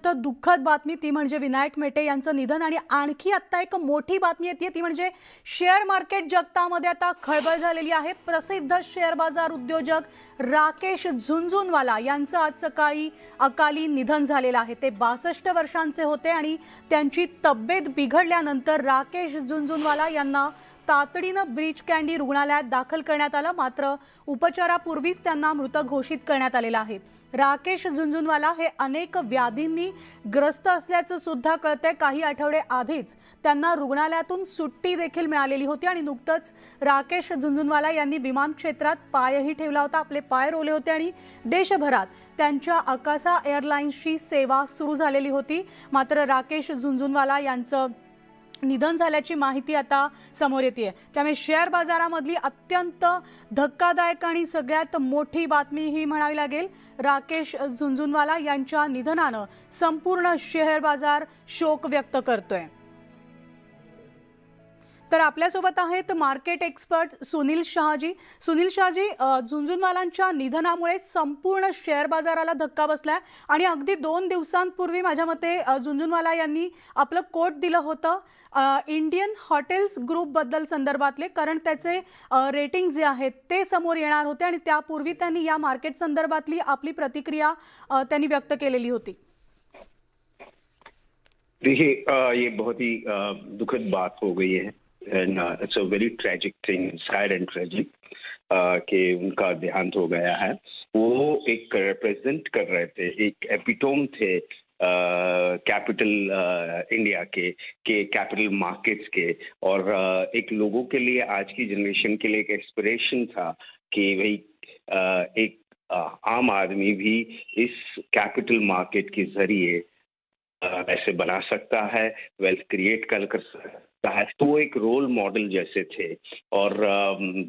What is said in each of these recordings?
अत्यंत दुःखद बातमी ती म्हणजे विनायक मेटे यांचं निधन आणि आणखी आत्ता एक मोठी बातमी येते ती म्हणजे शेअर मार्केट जगतामध्ये आता खळबळ झालेली आहे. प्रसिद्ध शेअर बाजार उद्योजक राकेश झुंझुनवाला यांचं आज सकाळी अकाली निधन झालेलं आहे. ते बासष्ट वर्षांचे होते आणि त्यांची तब्येत बिघडल्यानंतर राकेश झुंझुनवाला यांना तातडीनं ब्रीच कँडी रुग्णालयात दाखल करण्यात आलं. मात्र उपचारापूर्वीच त्यांना मृत घोषित करण्यात आलेलं आहे. राकेश झुंझुनवाला हे अनेक व्याधींनी ग्रस्त असल्याचं सुद्धा कळतंय. काही आठवडे आधीच त्यांना रुग्णालयातून सुट्टी देखील मिळालेली होती आणि नुकतंच राकेश झुंझुनवाला यांनी विमान क्षेत्रात पायही ठेवला होता. आपले पाय रोवले होते आणि देशभरात त्यांच्या अकासा एअरलाईन्सची सेवा सुरू झालेली होती. मात्र राकेश झुंझुनवाला यांचं निधन झाल्याची माहिती आता समोर येते आहे त्यामुळे शेअर बाजारामधली अत्यंत धक्कादायक आणि सगळ्यात मोठी बातमी ही म्हणावी लागेल राकेश झुंझुनवाला यांच्या निधनानं संपूर्ण शेअर बाजार शोक व्यक्त करतोय. तर आपल्यासोबत आहेत मार्केट एक्सपर्ट सुनील शहाजी. सुनील शहाजी झुंझुनवालांच्या निधनामुळे संपूर्ण शेअर बाजाराला धक्का बसलाय आणि अगदी दोन दिवसांपूर्वी माझ्या मते झुंझुनवाला यांनी आपलं कोट दिलं होतं इंडियन हॉटेल्स ग्रुपबद्दल संदर्भातले कारण त्याचे रेटिंग जे आहेत ते समोर येणार होते आणि त्यापूर्वी त्यांनी या मार्केट संदर्भातली आपली प्रतिक्रिया त्यांनी व्यक्त केलेली होती. देखिए ये बहुत ही दुखद बात हो गई है। And it's a very tragic thing sad and tragic कि उनका देहांत हो गया है। वो एक रिप्रेजेंट कर रहे थे एक एपिटोम थे कैपिटल uh, इंडिया uh, के के कैपिटल मार्केट्स के। और अ, एक लोगों के लिए आज की जनरेशन के लिए एक एक्सपिरेशन था कि भाई अ, एक अ, आम आदमी भी इस कैपिटल मार्केट के ज़रिए अ, ऐसे बना सकता है वेल्थ क्रिएट कर कर है। तो वो एक रोल मॉडल जैसे थे और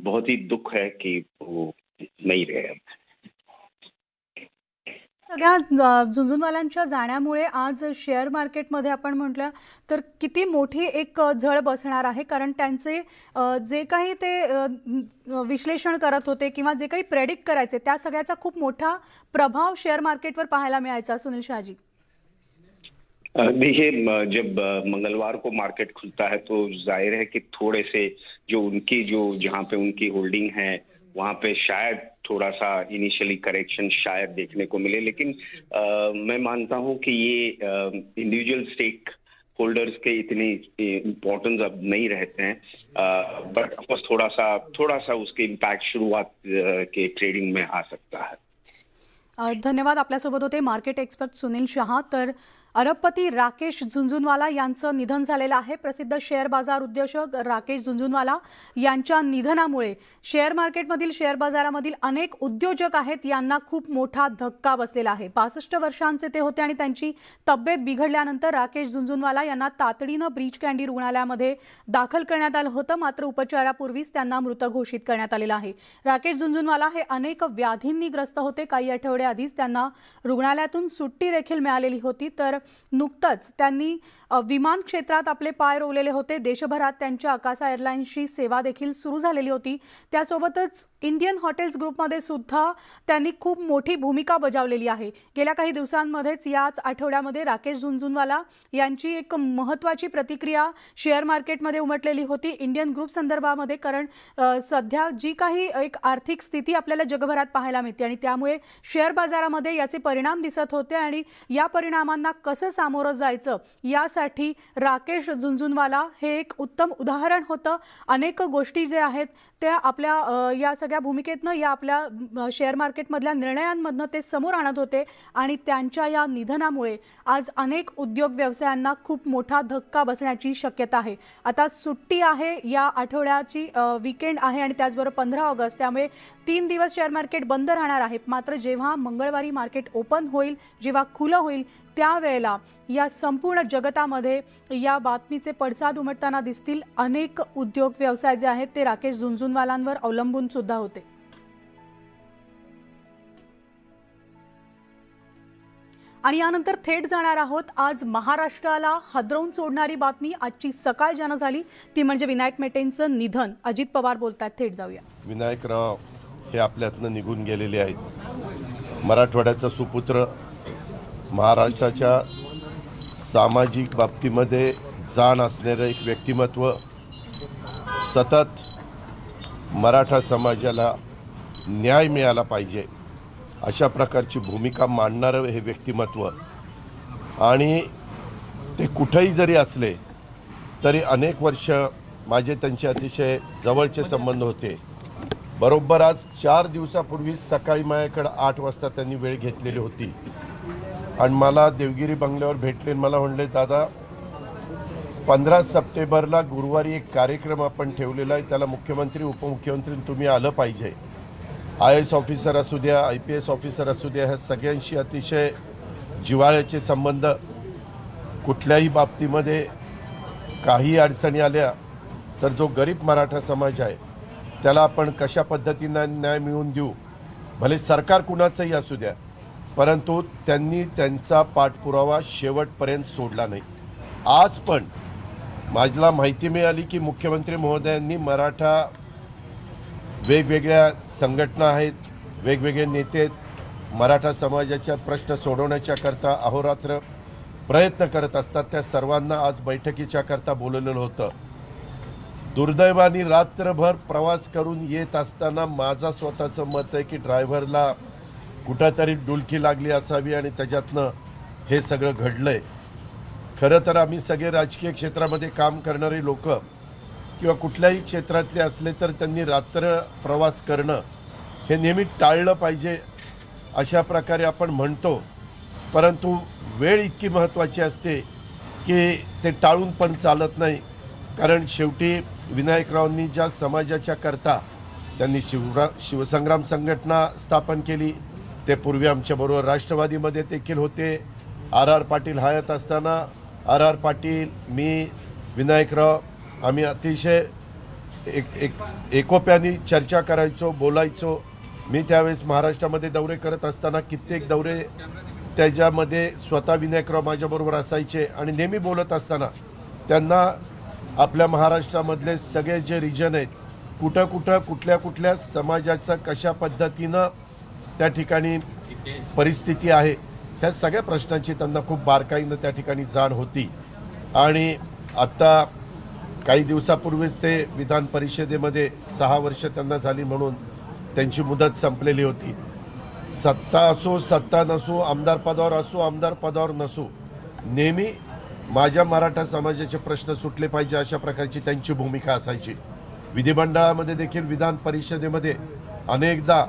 बहुत ही दुख है कि वो नहीं रहे अब। सगळ्या झुंझुनवाल्यांच्या जाण्यामुळे आज शेअर मार्केटमध्ये आपण म्हटलं तर किती मोठी एक झळ बसणार आहे. कारण त्यांचे जे काही ते विश्लेषण करत होते किंवा जे काही प्रेडिक्ट करायचे त्या सगळ्याचा खूप मोठा प्रभाव शेअर मार्केटवर पाहायला मिळायचा सुनील शहाजी. देखिए जब मंगलवार को मार्केट खुलता है तो ज़ाहिर है कि थोड़े से जो उनकी जो जहाँ पे उनकी होल्डिंग है वहाँ पे शायद थोड़ा सा इनिशियली करेक्शन शायद देखने को मिले। लेकिन अ, मैं मानता हूँ कि ये इंडिविजुअल स्टेक होल्डर्स के इतने इम्पोर्टेंस अब नहीं रहते हैं। बट ऑफकोर्स थोड़ा सा थोड़ा सा उसके इम्पैक्ट शुरुआत के ट्रेडिंग में आ सकता है। धन्यवाद आपल्यासोबत होते मार्केट एक्सपर्ट सुनील शहा। तर अरबपती राकेश झुंझुनवाला यांचं निधन झालेलं आहे. प्रसिद्ध शेअर बाजार उद्योजक राकेश झुंझुनवाला यांच्या निधनामुळे शेअर मार्केटमधील शेअर बाजारामधील अनेक उद्योजक आहेत यांना खूप मोठा धक्का बसलेला आहे. पासष्ट वर्षांचे ते होते आणि त्यांची तब्येत बिघडल्यानंतर राकेश झुंझुनवाला यांना तातडीनं ब्रीच कँडी रुग्णालयामध्ये दाखल करण्यात आलं होतं. मात्र उपचारापूर्वीच त्यांना मृत घोषित करण्यात आलेलं आहे. राकेश झुंझुनवाला हे अनेक व्याधींनी ग्रस्त होते. काही आठवड्याआधीच आधीच त्यांना रुग्णालयातून सुट्टी देखील मिळालेली होती. तर नुकतंच त्यांनी विमान क्षेत्रात आपले पाय रोवलेले होते. देशभरात त्यांच्या अकासा एअरलाईन्सची सेवा देखील सुरू झालेली होती. त्यासोबतच इंडियन हॉटेल्स ग्रुपमध्ये सुद्धा त्यांनी खूप मोठी भूमिका बजावलेली आहे. गेल्या काही दिवसांमध्येच याच आठवड्यामध्ये राकेश झुंझुनवाला यांची एक महत्त्वाची प्रतिक्रिया शेअर मार्केटमध्ये उमटलेली होती. इंडियन ग्रुप संदर्भामध्ये कारण सध्या जी काही एक आर्थिक स्थिती आपल्याला जगभरात पाहायला मिळते आणि त्यामुळे शेअर बाजारामध्ये याचे परिणाम दिसत होते आणि या परिणामांना कसं सामोरं जायचं यासाठी राकेश झुंझुनवाला हे एक उत्तम उदाहरण होतं. अनेक गोष्टी जे आहेत त्या आपल्या या सगळ्या भूमिकेतनं या आपल्या शेअर मार्केटमधल्या निर्णयांमधनं ते समोर आणत होते आणि त्यांच्या या निधनामुळे आज अनेक उद्योग व्यवसायांना खूप मोठा धक्का बसण्याची शक्यता आहे. आता सुट्टी आहे या आठवड्याची वीकेंड आहे आणि त्याचबरोबर पंधरा ऑगस्ट त्यामुळे तीन दिवस शेअर मार्केट बंद राहणार आहे. मात्र जेव्हा मंगळवारी मार्केट ओपन होईल जेव्हा खुलं होईल त्यावेळेला या संपूर्ण जगतामध्ये या बातमीचे पडसाद उमटताना दिसतील अनेक उद्योग व्यवसाय जे आहेत ते राकेश झुंझुनवालांवर अवलंबून सुद्धा होते. आणि यानंतर थेट जाणार आहोत. आज महाराष्ट्राला हदरवून सोडणारी बातमी आजची सकाळ ज्यानं झाली ती म्हणजे विनायक मेटेंचं निधन. अजित पवार बोलतात थेट जाऊया. विनायकराव हे आपल्यातनं निघून गेलेले आहेत. मराठवाड्याचा सुपुत्र महाराष्ट्राच्या सामाजिक बाबतीमध्ये जाण असणारं एक व्यक्तिमत्व सतत मराठा समाजाला न्याय मिळाला पाहिजे अशा प्रकारची भूमिका मांडणारं हे व्यक्तिमत्व. आणि ते कुठंही जरी असले तरी अनेक वर्ष माझे त्यांचे अतिशय जवळचे संबंध होते. बरोबर आज चार दिवसापूर्वी सकाळी माझ्याकडं आठ वाजता त्यांनी वेळ घेतलेली होती. आणि मला देवगिरी बंगल्यावर भेटले आणि मला म्हणले दादा पंधरा सप्टेंबरला गुरुवारी एक कार्यक्रम आपण ठेवलेला आहे. त्याला मुख्यमंत्री उपमुख्यमंत्री तुम्ही आलं पाहिजे. आय एस ऑफिसर असू द्या आय पी एस ऑफिसर असू द्या ह्या सगळ्यांशी अतिशय जिव्हाळ्याचे संबंध कुठल्याही बाबतीमध्ये काही अडचणी आल्या तर जो गरीब मराठा समाज आहे त्याला आपण कशा पद्धतीनं न्याय मिळवून देऊ? भले सरकार कुणाचंही असू द्या परंतु त्यांनी त्यांचा पाठपुरावा शेवटपर्यंत सोडला नाही. आज पण माझ्याला माहिती मिळाली की मुख्यमंत्री महोदयांनी मराठा वेगवेगळ्या संघटना आहेत वेगवेगळे नेते आहेत मराठा समाजाच्या प्रश्न सोडवण्याच्या करता अहोरात्र प्रयत्न करत असतात. त्या सर्वांना आज बैठकीच्या करता बोलवलेलं होतं. दुर्दैवाने रात्रभर प्रवास करून येत असताना माझा स्वतःचं मत आहे की ड्रायव्हरला कुठंतरी डुलकी लागली असावी आणि त्याच्यातनं हे सगळं घडलंय. खरं तर आम्ही सगळे राजकीय क्षेत्रामध्ये काम करणारे लोक किंवा कुठल्याही क्षेत्रातले असले तर त्यांनी रात्र प्रवास करणं हे नेहमी टाळलं पाहिजे अशा प्रकारे आपण म्हणतो. परंतु वेळ इतकी महत्त्वाची असते की ते टाळून पण चालत नाही. कारण शेवटी विनायकरावांनी ज्या समाजाच्या करता त्यांनी शिवरा शिवसंग्राम संघटना स्थापन केली ते पूर्वी आमच्याबरोबर राष्ट्रवादीमध्ये देखील होते. आर आर पाटील हयात असताना आर आर पाटील मी विनायकराव आम्ही अतिशय एक एक एकोप्याने चर्चा करायचो बोलायचो. मी त्यावेळेस महाराष्ट्रामध्ये दौरे करत असताना कित्येक दौरे त्याच्यामध्ये स्वतः विनायकराव माझ्याबरोबर असायचे आणि नेहमी बोलत असताना त्यांना आपल्या महाराष्ट्रामधले सगळे जे रिजन आहेत कुठं कुठं कुठल्या कुठल्या समाजाचं कशा पद्धतीनं त्या ठिकाणी परिस्थिती आहे. ह्या सगळ्या प्रश्नांची त्यांना खूप बारकाईनं त्या ठिकाणी जाण होती. आणि आत्ता काही दिवसापूर्वीच ते विधान परिषदेमध्ये सहा वर्ष त्यांना झाली म्हणून त्यांची मुदत संपलेली होती. सत्ता असो सत्ता नसो आमदार पदावर असो आमदार पदावर नसो नेहमी माझ्या मराठा समाजाचे प्रश्न सुटले पाहिजे अशा प्रकारची त्यांची भूमिका असायची. विधिमंडळामध्ये देखील विधान परिषदेमध्ये अनेकदा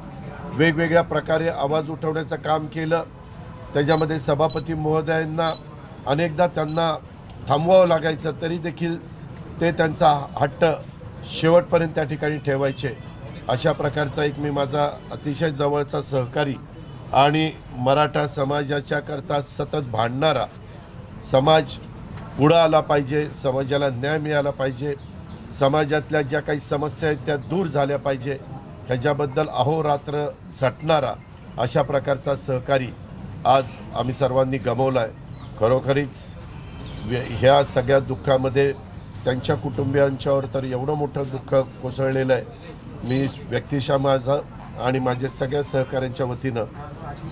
वेगवेगळ्या प्रकारे आवाज उठवण्याचं काम केलं. त्याच्यामध्ये सभापती महोदयांना अनेकदा त्यांना थांबवावं लागायचं तरी देखील ते त्यांचा हट्ट शेवटपर्यंत त्या ठिकाणी ठेवायचे. अशा प्रकारचा एक मी माझा अतिशय जवळचा सहकारी आणि मराठा समाजाच्या करता सतत भांडणारा समाज पुढं आला पाहिजे समाजाला न्याय मिळाला पाहिजे समाजातल्या ज्या काही समस्या आहेत त्या दूर झाल्या पाहिजे. ह्याच्याबद्दल अहोरात्र झटणारा अशा प्रकारचा सहकारी आज आम्ही सर्वांनी गमवला आहे खरोखरीच व्य- ह्या सगळ्या दुःखामध्ये त्यांच्या कुटुंबियांच्यावर तर एवढं मोठं दुःख कोसळलेलं आहे. मी व्यक्तिशः माझा आणि माझ्या सगळ्या सहकाऱ्यांच्या वतीनं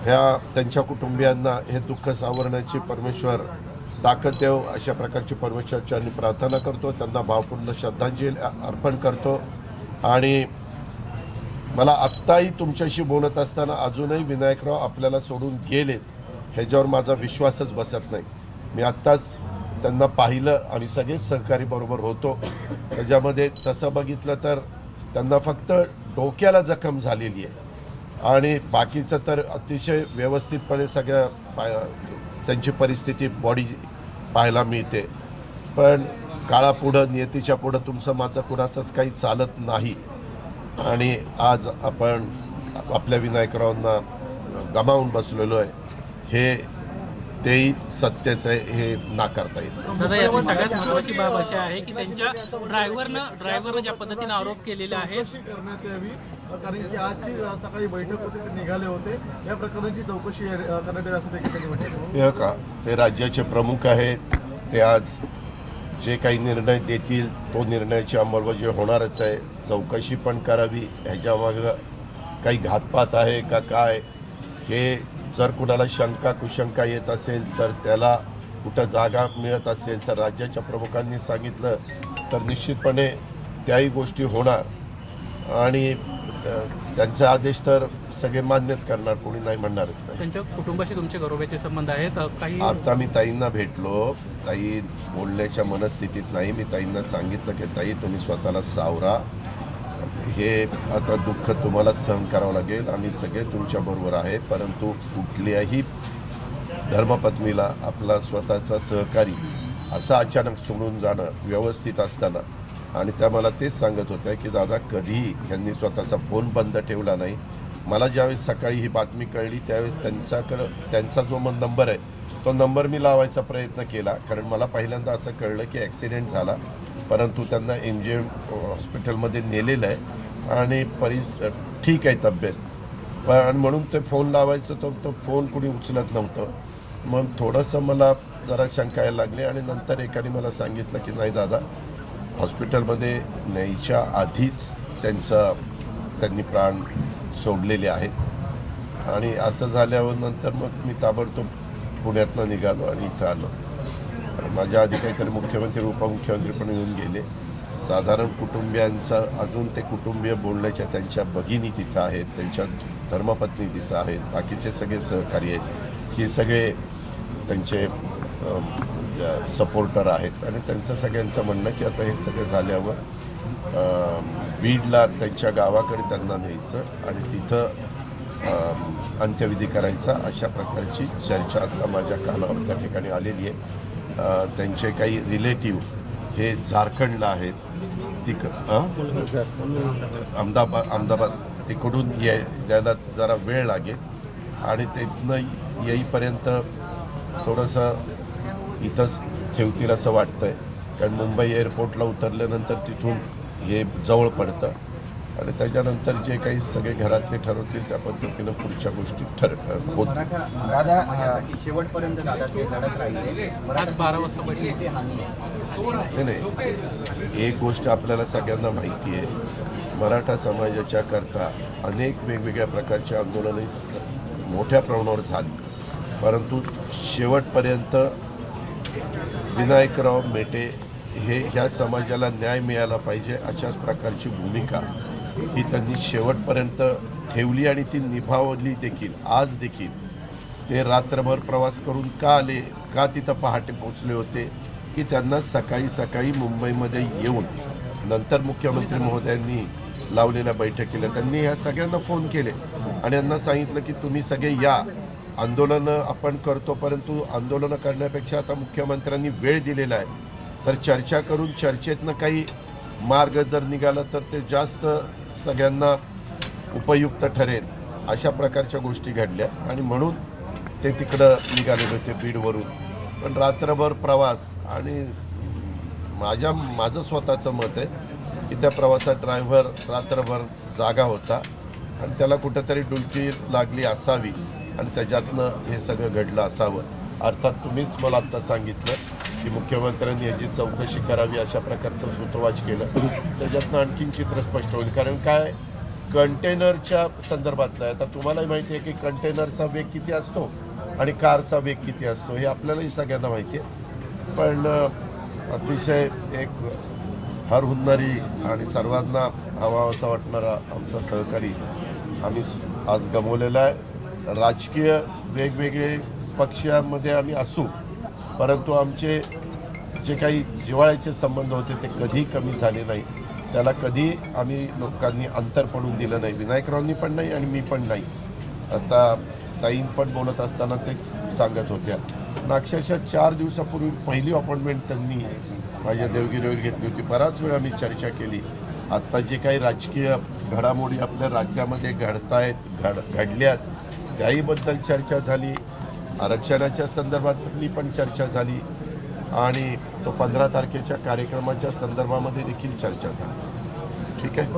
ह्या त्यांच्या कुटुंबियांना हे दुःख सावरण्याची परमेश्वर ताकद देव अशा प्रकारची परमेश्वरची आम्ही प्रार्थना करतो. त्यांना भावपूर्ण श्रद्धांजली अर्पण करतो. आणि मला आत्ताही तुमच्याशी बोलत असताना अजूनही विनायकराव आपल्याला सोडून गेलेत ह्याच्यावर माझा विश्वासच बसत नाही. मी आत्ताच त्यांना पाहिलं आणि सगळेच सहकारी बरोबर होतो. त्याच्यामध्ये तसं बघितलं तर त्यांना फक्त डोक्याला जखम झालेली आहे. आणि बाकीचं तर अतिशय व्यवस्थितपणे सगळ्या पा त्यांची परिस्थिती बॉडी पाहायला मिळते. पण काळापुढं नियतीच्या पुढं तुमचं माझं कुणाचंच काही चालत नाही. आणि आज आपण आपल्या विनायकरावांना गमावून बसलेलो आहे. हे तेही सत्यच आहे हे नाकारता येत. दादा यातली सगळ्यात महत्वाची बाब अशी आहे की त्यांच्या ड्रायव्हरनं ड्रायव्हरनं ज्या पद्धतीने आरोप केलेले आहेत चौकशी करण्यात यावी. कारण की आजची सकाळी बैठक होती ते निघाले होते. या प्रकरणाची चौकशी अ, करण्यात यावी असं देखील त्यांनी म्हटलं हे का ते राज्याचे प्रमुख आहेत. ते आज जे काही निर्णय देतील तो निर्णयाची अंमलबजावणी होणारच आहे. चौकशी पण करावी ह्याच्यामागं काही घातपात आहे का काय? हे जर कुणाला शंका कुशंका येत असेल तर त्याला कुठं जागा मिळत असेल तर राज्याच्या प्रमुखांनी सांगितलं तर निश्चितपणे त्याही गोष्टी होणार. आणि त्यांचे आदेश तर सगळे मान्यच करणार कोणी नाही म्हणणारच नाही. त्यांच्या कुटुंबाशी तुमचे घरोब्याचे संबंध आहेत काही आता मी ताईंना भेटलो. ताई बोलण्याच्या मनस्थितीत नाही. मी ताईंना सांगितलं की ताई तुम्ही स्वतःला सावरा. हे आता दुःख तुम्हालाच सहन करावं लागेल. आम्ही सगळे तुमच्या बरोबर आहे. परंतु कुठल्याही धर्मपत्नीला आपला स्वतःचा सहकारी असं अचानक सोडून जाणं व्यवस्थित असताना आणि त्या मला तेच सांगत होत्या की दादा कधीही यांनी स्वतःचा फोन बंद ठेवला नाही. मला ज्यावेळेस सकाळी ही बातमी कळली त्यावेळेस त्यांच्याकडं त्यांचा जो मग नंबर आहे तो नंबर मी लावायचा प्रयत्न केला. कारण मला पहिल्यांदा असं कळलं की ॲक्सिडेंट झाला. परंतु त्यांना एम जे एम हॉस्पिटलमध्ये नेलेलं आहे आणि परिस ठीक आहे तब्येत. पण म्हणून ते फोन लावायचं तर तो फोन कुणी उचलत नव्हतं. मग थोडंसं मला जरा शंका यायला लागली आणि नंतर एकाने मला सांगितलं की नाही दादा हॉस्पिटलमध्ये न्यायच्या आधीच त्यांचा त्यांनी प्राण सोडलेले आहेत. आणि असं झाल्यावर नंतर मग मी ताबडतोब पुण्यातनं निघालो आणि इथं आलो. माझ्या आधी काहीतरी मुख्यमंत्री उपमुख्यमंत्री पण येऊन गेले. साधारण कुटुंबियांचा अजून ते कुटुंबीय बोलण्याच्या त्यांच्या भगिनी तिथं आहेत त्यांच्या धर्मपत्नी तिथं आहेत बाकीचे सगळे सहकारी आहेत. हे सगळे त्यांचे सपोर्टर आहेत. आणि त्यांचं सगळ्यांचं म्हणणं की आता हे सगळं झाल्यावर बीडला त्यांच्या गावाकडे त्यांना न्यायचं आणि तिथं अंत्यविधी करायचा अशा प्रकारची चर्चा आता माझ्या कानावर त्या ठिकाणी आलेली आहे. त्यांचे काही रिलेटिव्ह हे झारखंडला आहेत. तिक अहमदाबाद अहमदाबाद तिकडून ये यायला जरा वेळ लागेल. आणि तिथनं येईपर्यंत थोडंसं इथंच ठेवतील असं वाटतंय. कारण मुंबई एअरपोर्टला उतरल्यानंतर तिथून हे जवळ पडतं. आणि त्याच्यानंतर जे काही सगळे घरातले ठरवतील त्या पद्धतीनं पुढच्या गोष्टी ठर होत नाही नाही. एक गोष्ट आपल्याला सगळ्यांना माहिती आहे. मराठा समाजाच्या करता अनेक वेगवेगळ्या प्रकारची आंदोलने मोठ्या प्रमाणावर झाली. परंतु शेवटपर्यंत विनायकराव मेटे हे ह्या समाजाला न्याय मिळाला पाहिजे अशाच प्रकारची भूमिका ही त्यांनी शेवटपर्यंत ठेवली आणि ती निभावली देखील आज देखील. ते रात्रभर प्रवास करून का आले का तिथं पहाटे पोचले होते की त्यांना सकाळी सकाळी मुंबईमध्ये येऊन नंतर मुख्यमंत्री महोदयांनी लावलेल्या बैठकीला त्यांनी ह्या सगळ्यांना फोन केले आणि यांना सांगितलं की तुम्ही सगळे या. आंदोलनं आपण करतो परंतु आंदोलनं करण्यापेक्षा आता मुख्यमंत्र्यांनी वेळ दिलेला आहे. तर चर्चा करून चर्चेतनं काही मार्ग जर निघाला तर ते जास्त सगळ्यांना उपयुक्त ठरेल अशा प्रकारच्या गोष्टी घडल्या आणि म्हणून ते तिकडं निघालेले होते बीडवरून. पण रात्रभर प्रवास आणि माझ्या माझं स्वतःचं मत आहे की त्या प्रवासात ड्रायव्हर रात्रभर जागा होता आणि त्याला कुठंतरी डुलकी लागली असावी. आणि त्याच्यातनं हे सगळं घडलं असावं. अर्थात तुम्हीच मला आत्ता सांगितलं की मुख्यमंत्र्यांनी याची चौकशी करावी अशा प्रकारचं सूत्रवाच केलं. त्याच्यातनं आणखीन चित्र स्पष्ट होईल. कारण काय? कंटेनरच्या संदर्भातलं आहे. आता तुम्हालाही माहिती आहे की कंटेनरचा वेग किती असतो आणि कारचा वेग किती असतो हे आपल्यालाही सगळ्यांना माहिती आहे. पण अतिशय एक हर हुन्नरी आणि सर्वांना हवासा वाटणारा आमचा सहकारी आम्ही आज गमवलेला आहे. राजकीय वेगवेगळे पक्षामध्ये आम्ही असू परंतु आमचे जे काही जिव्हाळ्याचे संबंध होते ते कधी कमी झाले नाही. त्याला कधी आम्ही लोकांनी अंतर पडून दिलं नाही. विनायकरावांनी पण नाही आणि मी पण नाही. आता ताईन पण बोलत असताना तेच सांगत होत्या. अक्षरशः चार दिवसापूर्वी पहिली अपॉइंटमेंट त्यांनी माझ्या देवगिरीवर घेतली होती. बराच वेळ आम्ही चर्चा केली. आत्ता जे काही राजकीय घडामोडी आपल्या राज्यामध्ये घडतायत घड घडल्यात त्याहीबद्दल चर्चा झाली आरक्षणाच्या संदर्भातली पण चर्चा झाली आणि तो पंधरा तारखेच्या कार्यक्रमाच्या संदर्भामध्ये देखील चर्चा झाली. ठीक आहे?